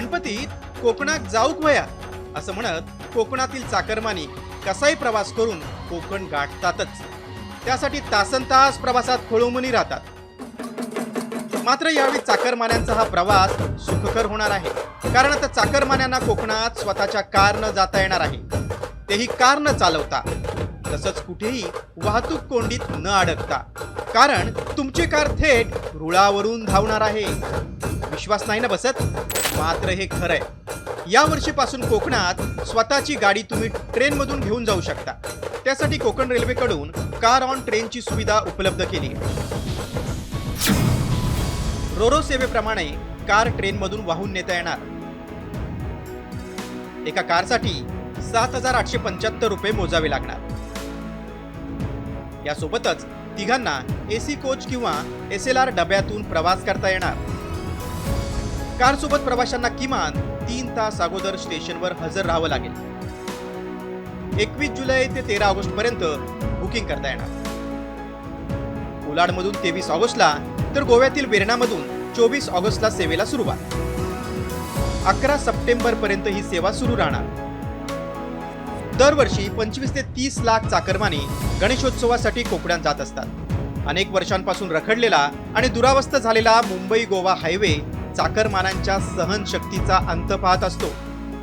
गणपतीत कोकणात जाऊक वया असं म्हणत कोकणातील चाकरमानी कसाही प्रवास करून कोकण गाठतातच. त्यासाठी तासन तास प्रवासात खोळंबुनी राहतात. मात्र यावेळी चाकरमान्यांचा हा प्रवास सुखकर होणार आहे कारण आता चाकरमान्यांना कोकणात स्वतःच्या कार न जाता येणार आहे. तेही कार न चालवता. तसंच कुठेही वाहतूक कोंडीत न अडकता. कारण तुमची कार थेट रुळावरून धावणार आहे. विश्वास नाही ना बसत? मात्र हे खरंय. या वर्षीपासून कोकणात स्वतःची गाडी तुम्ही ट्रेनमधून घेऊन जाऊ शकता. त्यासाठी कोकण रेल्वेकडून कार ऑन ट्रेनची सुविधा उपलब्ध केली रोरो सेवेप्रमाणे कार ट्रेनमधून वाहून नेता येणार. एका कारसाठी सात हजार आठशे पंच्याहत्तर रुपये मोजावे लागणार. यासोबतच तिघांना एसी कोच किंवा एस एल आर डब्यातून प्रवास करता येणार. कारसोबत प्रवाशांना किमान तीन तास अगोदर स्टेशनवर हजर राहावं लागेल. एकवीस जुलै ते तेरा ऑगस्ट पर्यंत बुकिंग करता येणार. कोलाडमधून तेवीस ऑगस्टला तर गोव्यातील वेरणामधून चोवीस ऑगस्टला सेवेला सुरुवात. अकरा सप्टेंबर पर्यंत ही सेवा सुरू राहणार. दरवर्षी पंचवीस ते तीस लाख चाकरमानी गणेशोत्सवासाठी कोकणात जात असतात. अनेक वर्षांपासून रखडलेला आणि दुरावस्थ झालेला मुंबई गोवा हायवे चाकरमानांच्या सहनशक्तीचा अंत पाहत असतो.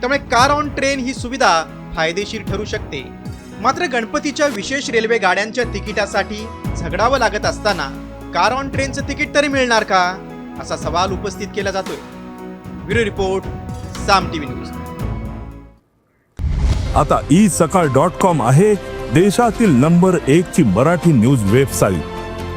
त्यामुळे कार ऑन ट्रेन ही सुविधा फायदेशीर ठरू शकते. मात्र गणपतीच्या विशेष रेल्वे गाड्यांच्या तिकिटासाठी झगडावं लागत असताना कार ऑन ट्रेनचं तिकीट तरी मिळणार का? असा सवाल उपस्थित केला जातोय. Bureau report Saam TV news. आता ई सकाळ डॉट कॉम आहे देशातील नंबर एक ची मराठी न्यूज वेबसाईट.